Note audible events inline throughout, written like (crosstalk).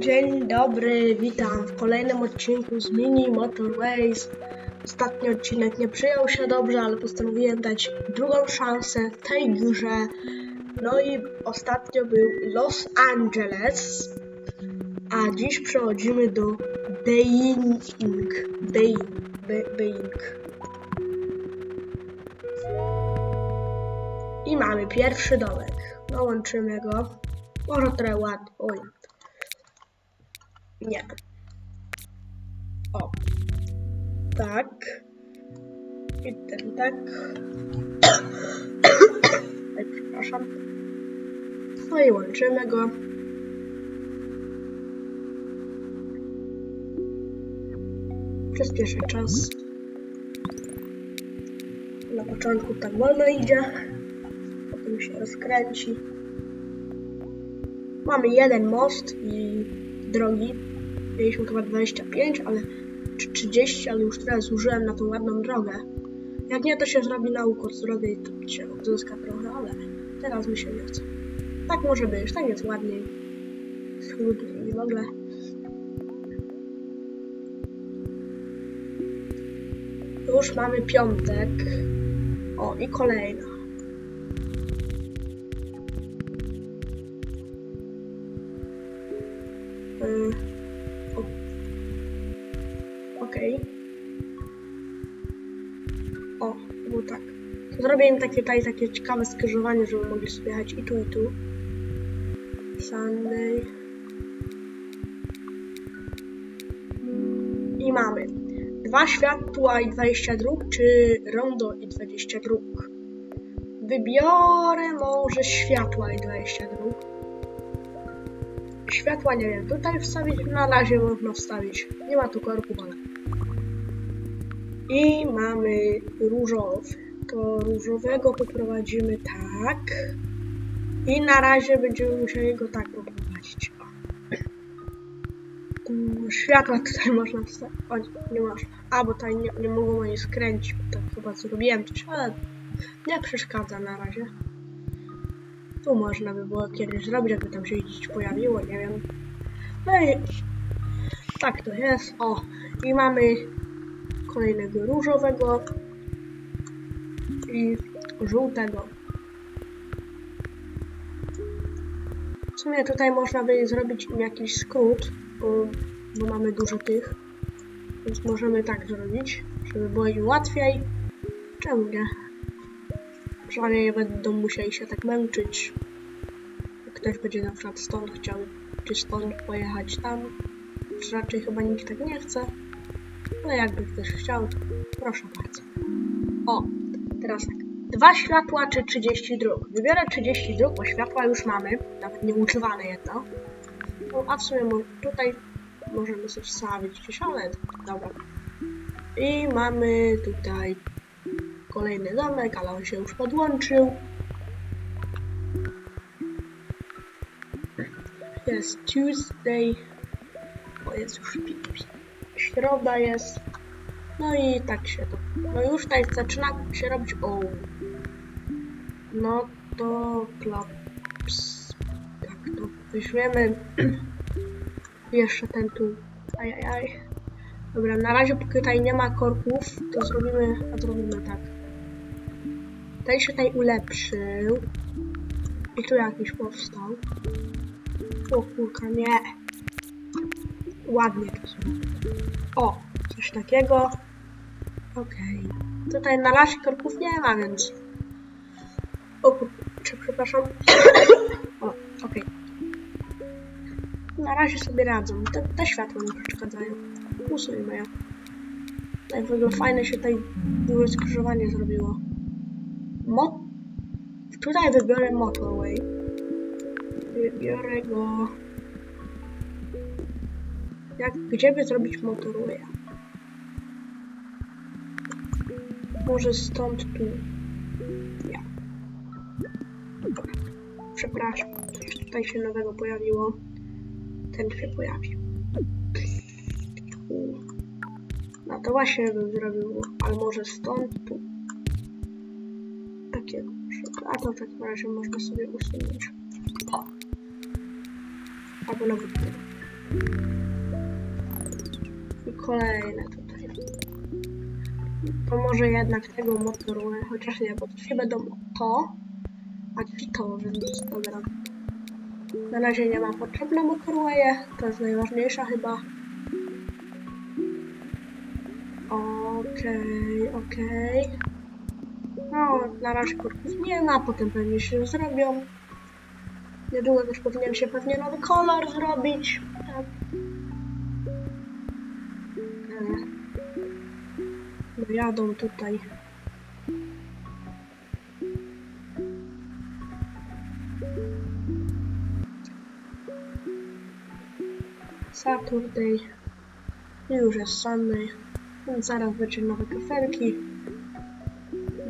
Dzień dobry, witam w kolejnym odcinku z Mini Motorways. Ostatni odcinek nie przyjął się dobrze, ale postanowiłem dać drugą szansę tej grze. No i ostatnio był Los Angeles, a dziś przechodzimy do Beijing. Beijing. Be Beijing. I mamy pierwszy domek. Dołączymy go. Może trochę ładnie. Oj. Nie. O. Tak. I ten tak. Oj, przepraszam. No i łączymy go. Przyspieszę czas. Na początku tak wolno idzie. Potem się rozkręci. Mamy jeden most i drogi. Mieliśmy chyba 25, ale czy 30, ale już teraz zużyłem na tą ładną drogę. Jak nie, to się zrobi na ukos drogę i to się odzyska trochę, ale teraz mi się nie chce. Tak może być, tak jest ładniej. I w ogóle. Już mamy piątek. O, i kolejna. Y, o- Okej. O, było tak. To zrobię im takie tutaj takie ciekawe skrzyżowanie, żeby mogli sobie jechać i tu, i tu. Sunday. I mamy dwa światła i 20 dróg, czy rondo i 20 dróg. Wybiorę może światła i 20 dróg. Światła nie wiem, tutaj wstawić, na razie można wstawić. Nie ma tu korków, ale. I mamy różowy. To różowego poprowadzimy tak. I na razie będziemy musieli go tak poprowadzić. O. Światła tutaj można wstawić. O, nie można. A, bo tutaj nie, nie mogą oni skręcić. Tak chyba zrobiłem coś, ale nie przeszkadza na razie. Tu można by było kiedyś zrobić, jakby tam się gdzieś pojawiło, nie wiem. No i tak to jest. O, i mamy kolejnego różowego i żółtego. W sumie tutaj można by zrobić im jakiś skrót, bo, bo mamy dużo tych. Więc możemy tak zrobić, żeby było im łatwiej. Czemu nie? Przynajmniej nie będą musieli się tak męczyć. Ktoś będzie na przykład stąd chciał, czy stąd pojechać tam. Czy raczej chyba nikt tak nie chce. Ale jakby ktoś chciał, proszę bardzo. O, teraz tak. Dwa światła czy 30 dróg? Wybiorę 30 dróg, bo światła już mamy, nawet nie używane jedno. No, a w sumie tutaj możemy sobie wstawić gdzieś, ale dobra. I mamy tutaj kolejny domek, ale on się już podłączył. Jest Tuesday. O, jest już pi- pi- środa jest. No i tak się to. No już tutaj zaczyna się robić o. No to klops. Tak to weźmiemy. (clears throat) Jeszcze ten tu. Ajajaj. Dobra, na razie póki tutaj nie ma korków, to zrobimy, a zrobimy tak. Ten się tutaj ulepszył. I tu jakiś powstał. O kurka, nie. Ładnie to. O, coś takiego. Okej. Tutaj na razie korków nie ma, więc... O kurczę, przepraszam. (coughs) o, okej. Na razie sobie radzą. Te, te światła mi przeszkadzają. Usuńmy je. Tak w ogóle fajne się tutaj duże skrzyżowanie zrobiło. Mo tutaj wybiorę motorway. Wybiorę go... Jak, gdzie by zrobić motorwaya? Może stąd tu. Dobra. Przepraszam. Coś tutaj się nowego pojawiło. Ten się pojawił. No to właśnie bym zrobił, ale może stąd tu. Takiego. A to w takim razie można sobie usunąć. O. Albo nawet nie. Kolejne tutaj. To może jednak tego motoru, chociaż nie, bo ci będą to, a ci to, więc dobra. Na razie nie ma potrzebne motorwaye, to jest najważniejsza chyba. Okej, okej. No, na razie korków nie ma, potem pewnie się zrobią. Niedługo też powinien się pewnie nowy kolor zrobić. Jadą tutaj. Saturday. I już jest Sunday. Więc zaraz będzie nowe kafelki.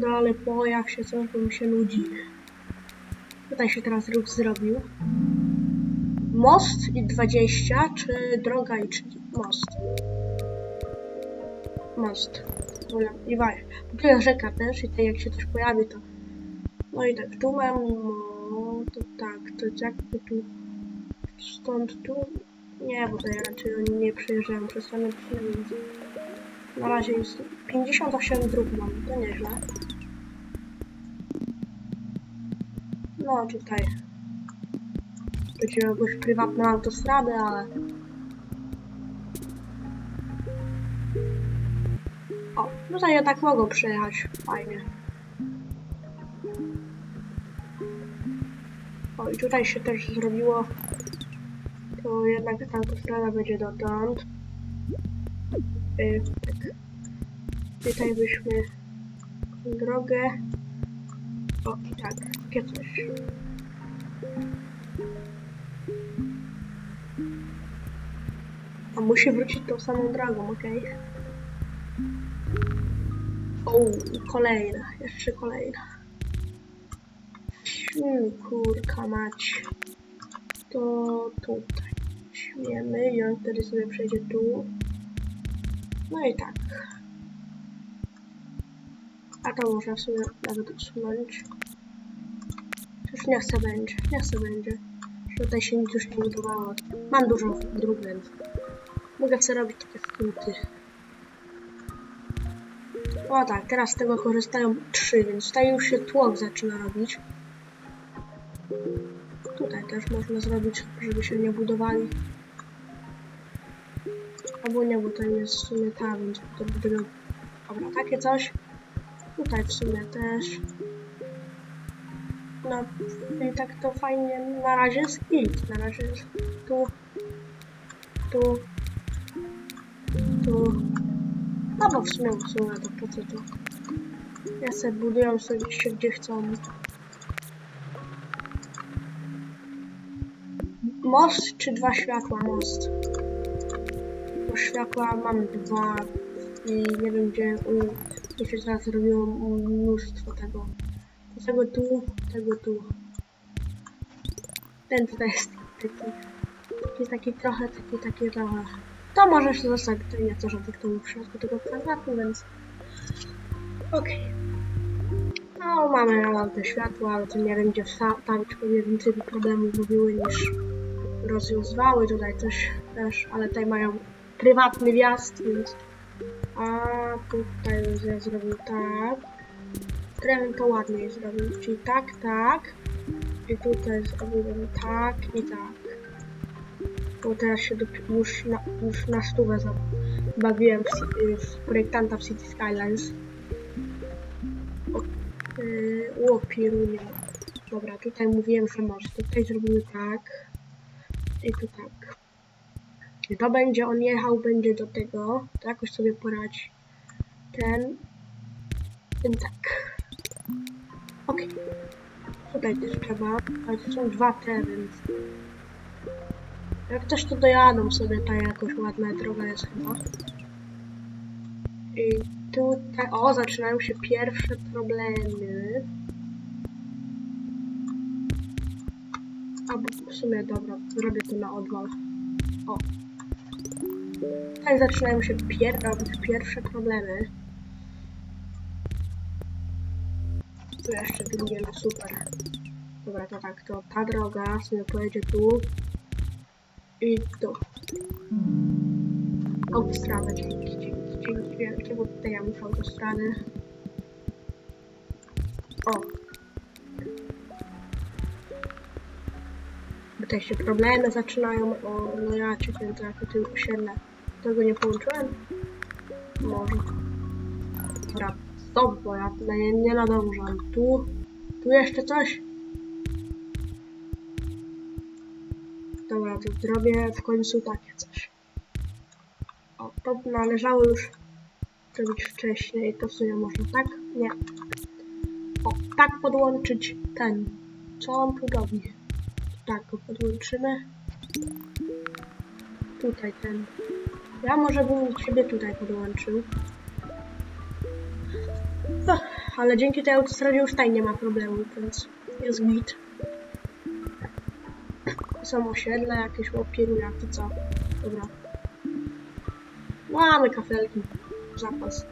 No ale po jak się coś, mi się nudzi. Tutaj się teraz ruch zrobił. Most i 20, czy droga i 30? Most. Most. Dobra, I właśnie. Jest rzeka też i tutaj jak się coś pojawi to... No i tak, tu mam... No, to tak, to jak to tu... Stąd tu... Nie, bo tutaj raczej oni nie przejeżdżają przez same więc... Na razie jest 58 dróg mam, to nieźle. No tutaj. Będzie jakąś prywatną autostradę, ale... tutaj ja tak mogą przejechać. Fajnie. O, i tutaj się też zrobiło. To jednak ta autostrada będzie dotąd. Y, tak. Tutaj byśmy drogę. O, i tak, takie coś. A musi wrócić tą samą drogą, okej? O, kolejna, jeszcze kolejna. Hmm, kurka mać. To tutaj. Śmiemy i on wtedy sobie przejdzie tu. No i tak. A to można w sumie nawet usunąć. Już nie chcę będzie, nie chcę będzie. Tutaj się nic już nie budowało. Mam dużo więc mogę sobie robić takie skróty. O tak, teraz z tego korzystają trzy, więc tutaj już się tłok zaczyna robić. Tutaj też można zrobić, żeby się nie budowali. Albo nie, bo to jest w sumie ta, więc to miał... Dobra, takie coś. Tutaj w sumie też. No i tak to fajnie na razie jest. Na razie jest tu, tu, tu. No bo w sumie, sumie to po co to? Ja sobie budują sobie się gdzie chcą. Most czy dwa światła most? Bo światła mam dwa i nie wiem gdzie u to się teraz zrobiło mnóstwo tego. Tego tu, tego tu. Ten tutaj jest taki, taki, taki trochę, taki, taki trochę. To możesz zostać tutaj nieco żadnych tu w środku tego kwadratu, więc okej. No, mamy te światła, ale to nie gdzie wstawić, pewnie więcej problemów mówiły niż rozwiązywały. Tutaj też, też, ale tutaj mają prywatny wjazd, więc a tutaj już ja zrobił tak. Krem to ładniej zrobił, czyli tak, tak. I tutaj zrobiłem tak i tak. Bo teraz się już na, już na stówę bawiłem w, w projektanta w City Skylines. O, yy, o. Dobra, tutaj mówiłem, że może. Tutaj zrobimy tak. I tu tak. To będzie, on jechał, będzie do tego, to jakoś sobie poradzi. Ten, ten tak. Okej. Tutaj też trzeba, ale to są dwa te, więc... Jak też to dojadą sobie, ta jakoś ładna droga jest chyba. I tutaj, o, zaczynają się pierwsze problemy. A w sumie dobra, zrobię to na odwal. O. Tutaj zaczynają się pier pierwsze problemy. Tu jeszcze drugie, no super. Dobra, to tak, to ta droga sobie pojedzie tu i tu. Autostrada, dzięki, dzięki, dzięki bo tutaj ja muszę autostrady. O. Tutaj się problemy zaczynają. O, no ja cię kręcę jako tym osiedle. Tego nie połączyłem? Może. Dobra, stop, bo ja tutaj nie, nie nadążam. Tu, tu jeszcze coś? To zrobię w końcu takie coś. O, to należało już zrobić wcześniej. To w sumie można tak? Nie. O, tak podłączyć ten. Co on tu robi? Tak go podłączymy. Tutaj ten. Ja może bym ciebie tutaj podłączył. Ale dzięki tej autostradzie już tutaj nie ma problemu, więc jest git. Są osiedle, jakieś łopierujaki, co? Dobra. Mamy kafelki. Zapas.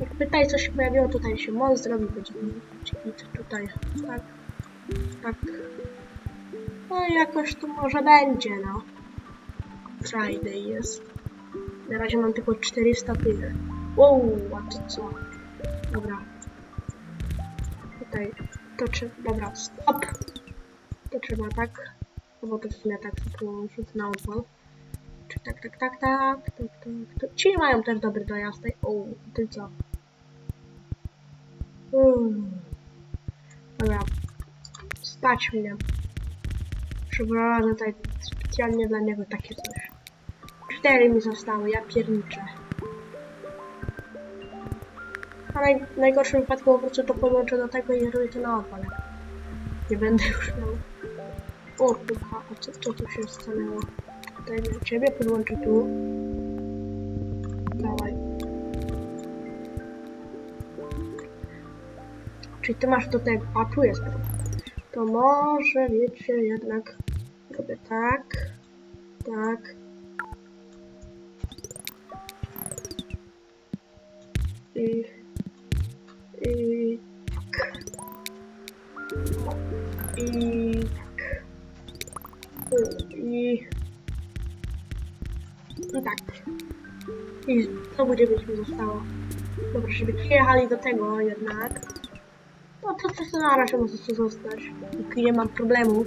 Jak pytaj, co się pojawiło, tutaj się most zrobi, będzie tutaj. Tak. Tak. No i jakoś to może będzie, no. Friday jest. Na razie mam tylko 400 tych. Wow, a to co? Dobra. Tutaj. To trzeba. Dobra, stop. To trzeba tak. Bo to w sumie tak połączyć na odwal. Tak, tak, tak, tak, tak, tak, tak. Ci mają też dobry dojazd. Ej, O, ty co? Mm. Dobra. Stać mnie. Przeprowadzę tutaj specjalnie dla niego takie coś. Cztery mi zostały, ja pierniczę. A naj, w najgorszym wypadku po prostu to podłączę do tego i robię to na odwal. Nie będę już miał. O kurwa, a co, co tu się stanęło? Na ciebie podłączę tu. Dawaj. Czyli ty masz do tego, a tu jest problem. To może wiecie jednak robię tak, tak. I mi zostało? Dobra, żeby przyjechali do tego jednak. No to co to na razie może się zostać. Póki nie mam problemu.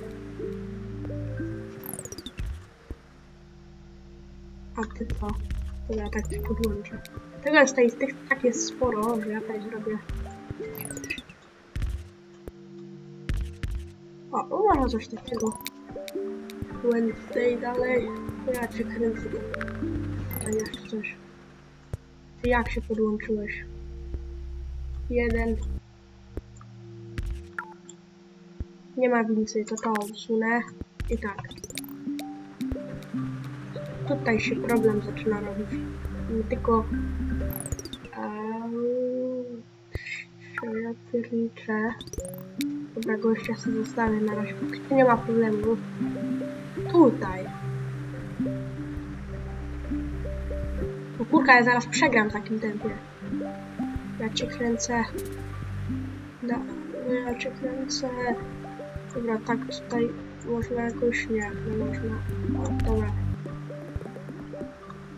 A ty co? To ja tak się podłączę. Tego jest tutaj, tych tak jest sporo, że ja tutaj zrobię. O, można coś takiego. Wednesday dalej. Ja cię kręcę. A jeszcze coś. Ty jak się podłączyłeś? Jeden. Nie ma więcej, to to usunę. I tak. Tutaj się problem zaczyna robić. Nie tylko... Eee, ja pierniczę. Dobra, gościa sobie zostawię na razie, nie ma problemu. Tutaj. Kurka, ja zaraz przegram w takim tempie. Ja cię kręcę. Da, no ja cię kręcę. Dobra, tak tutaj można jakoś nie, nie można. Dobra.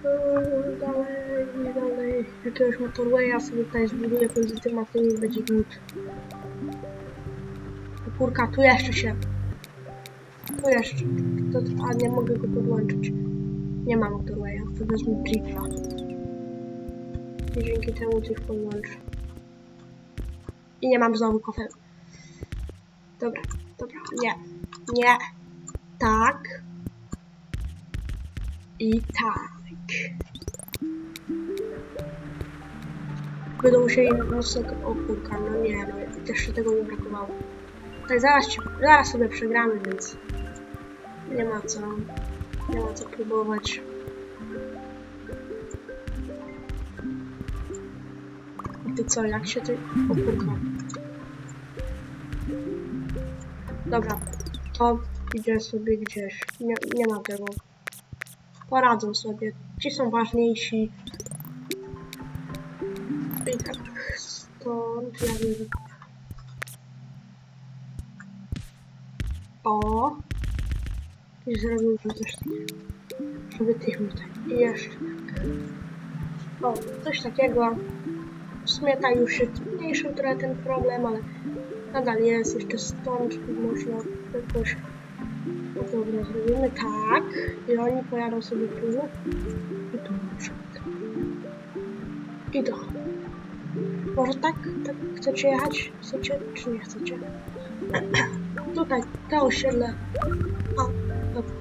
Eee, Dalej, dalej. Jakiegoś motorwaya sobie tutaj zbuduję na tym i będzie good. O kurka, tu jeszcze się. Tu jeszcze. To, a nie mogę go podłączyć. Nie mam motorwaya, to wezmę Jeepa. I dzięki temu coś podłączę. I nie mam znowu kofel. Dobra, dobra, nie. Nie. Tak. I tak. Będą musieli mocno... O kurka, no nie, no jeszcze tego mi brakowało. Tak, zaraz, zaraz sobie przegramy, więc nie ma co, nie ma co próbować. I co, jak się ty... O kurwa. Dobra, to idzie sobie gdzieś. Nie, nie ma tego. Poradzą sobie. Ci są ważniejsi. I tak stąd ja wiem. O! I zrobił tu coś takiego. Żeby tych tutaj. I jeszcze tak. O, coś takiego. W sumie tak już się zmniejszył trochę ten problem, ale nadal jest. Jeszcze stąd można jakoś... No dobra, zrobimy tak. I oni pojadą sobie tu. I tu na przykład. I to. Może tak? Tak chcecie jechać? Chcecie czy nie chcecie? (clears throat) Tutaj, to osiedle. A, dobra.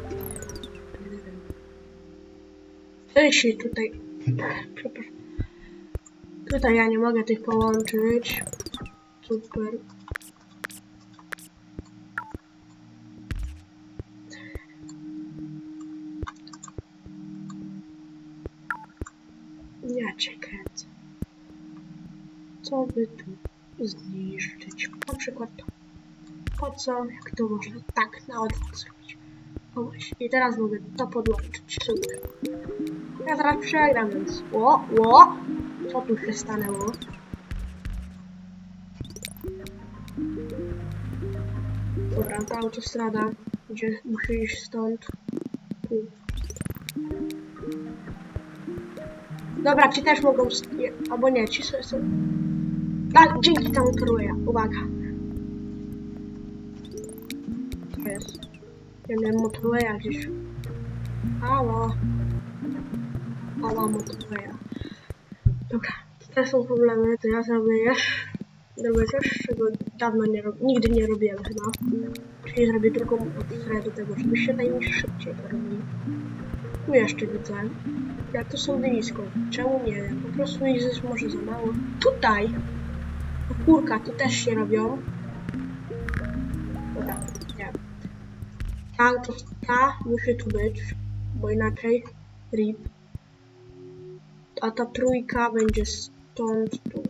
Jeśli tutaj. (laughs) Przepraszam. Tutaj ja nie mogę tych połączyć. Super. Ja cię. Co by tu zniszczyć? Na przykład to. Po co? Jak to można tak na odwrót zrobić? O właśnie. I teraz mogę to podłączyć. Super. Ja zaraz przegram, więc... Ło, ło! Co tu się stanęło? Dobra, ta autostrada, gdzie muszę iść stąd. Tu. Dobra, ci też mogą... nie, Albo nie, ci są... są... Tak, dzięki temu kieruję. Uwaga. Jest. Ja miałem motorwaya gdzieś. Halo. Halo, motorwaya. To są problemy, to ja zrobię. Zrobię coś, czego dawno nie nigdy nie robiłem chyba. Czyli zrobię drugą autostradę do tego, żebyście najmniej szybciej to robili. Tu jeszcze widzę. Ja tu są blisko. Czemu nie wiem? Po prostu ich jest może za mało. Tutaj! Kurka, tu też się robią. Dobra, nie. Ta, to, ta musi tu być, bo inaczej rip. A ta trójka będzie stąd tu.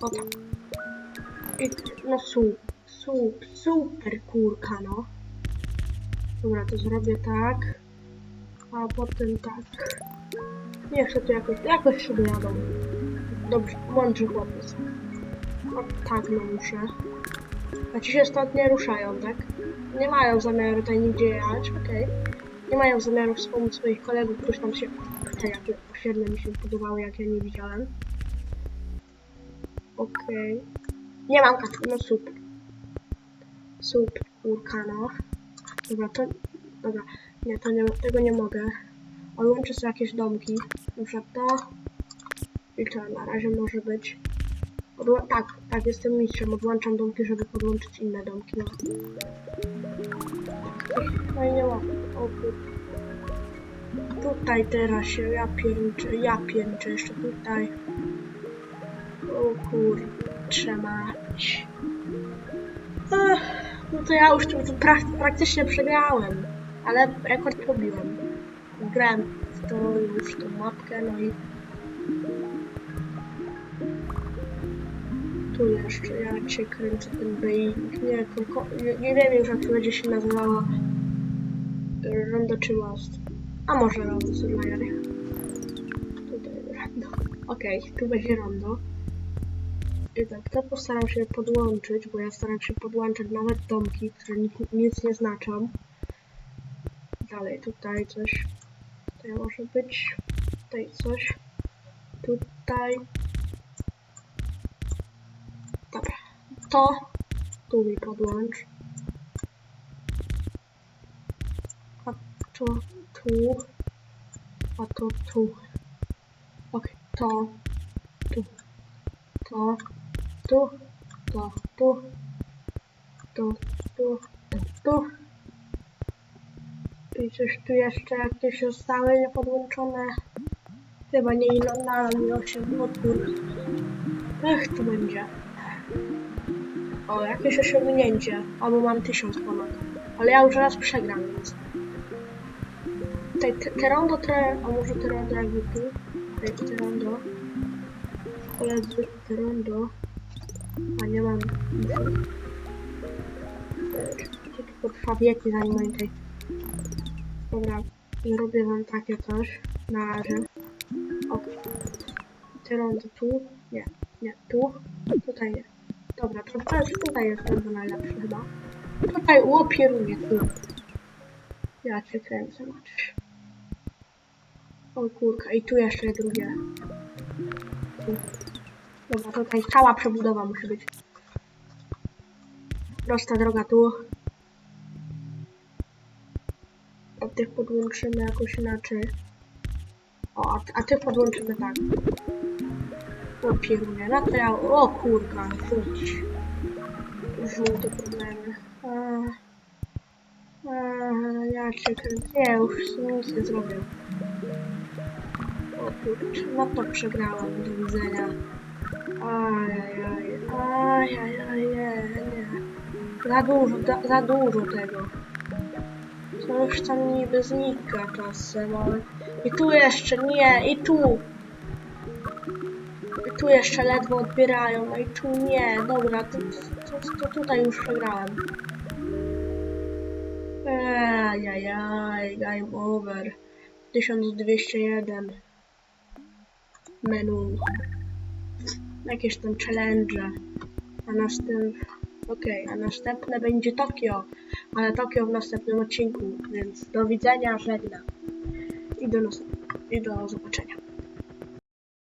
O tak. No su, su, super kurka, no. Dobra, to zrobię tak. A potem tak. Niech się to jakoś, jakoś sobie jadą. Dobrze, mądrzy chłopiec. O tak, no muszę. A ci się stąd nie ruszają, tak? Nie mają zamiaru tutaj nigdzie jechać, okej. Nie mają zamiaru wspomnieć swoich kolegów, którzy tam się... Te jakie osiedle mi się podobały, jak ja nie widziałem. Okej. Nie mam katu, no super. Super, kurka, no. Dobra, to... Dobra, nie, to nie, tego nie mogę. Odłączę sobie jakieś domki. Na to. I to na razie może być. Odła tak, tak, jestem mistrzem. Odłączam domki, żeby podłączyć inne domki. No, no i nie mogę. O. Tutaj teraz się ja pierniczę, ja pierniczę jeszcze tutaj. O kurczę mać. Ech, no to ja już tu prak praktycznie przegrałem. Ale rekord pobiłem. Grałem w to już tą mapkę, no i tu jeszcze ja cię kręcę ten bejnik. Nie, nie, nie wiem już jak to będzie się nazywało. Rondo czy most. A może rondo Survivor. Tutaj rondo. Okej, tu będzie rondo. I tak, to postaram się podłączyć, bo ja staram się podłączać nawet domki, które nic, nic nie znaczą. Dalej, tutaj coś. Tutaj może być. Tutaj coś. Tutaj. Dobra. To tu mi podłącz. A to tu. A to tu. Ok, to. Tu. To. Tu. To. Tu. Tu. Tu. Tu. Tu. I coś tu jeszcze jakieś zostały niepodłączone. Chyba nie ile mi 8 odpór. Ech, tu będzie. O, jakieś osiągnięcie. Albo mam 1000 ponad. Ale ja już raz przegram, więc... Te, te, te rondo tre... A może te rondo jakby tu? Te, te rondo. Koledzy, te rondo. A nie mam... To tylko trwa wieki zanim oni tej... Dobra, zrobię wam takie coś. Na razie. O. Te rondo tu. Nie, nie, tu. Tutaj nie. Dobra, to też tutaj jest rondo najlepszy chyba. Tutaj łopieruję tu. Ja cię kręcę, Maciuś. O kurka, i tu jeszcze drugie. Dobra, tutaj cała przebudowa musi być. Prosta droga tu. A tych podłączymy jakoś inaczej. O, a, a tych podłączymy tak. O pierunie, no to ja... O kurka, rzuć. Żółte problemy. Ja cię kręcę. Nie, już nic nie zrobię. Kurczę, no to przegrałam. Do widzenia. Ajajaj, ajajaj, nie. Za dużo, za, dużo tego. Coś tam niby znika czasem, ale... I tu jeszcze, nie, i tu! I tu jeszcze ledwo odbierają, no i tu nie, dobra, to, to, to tutaj już przegrałem. Ajajaj, game over. 1201. Menu. Jakieś tam challenge. A następne... Okej, a następne będzie Tokio. Ale Tokio w następnym odcinku, więc do widzenia, żegnam. I do, i do zobaczenia.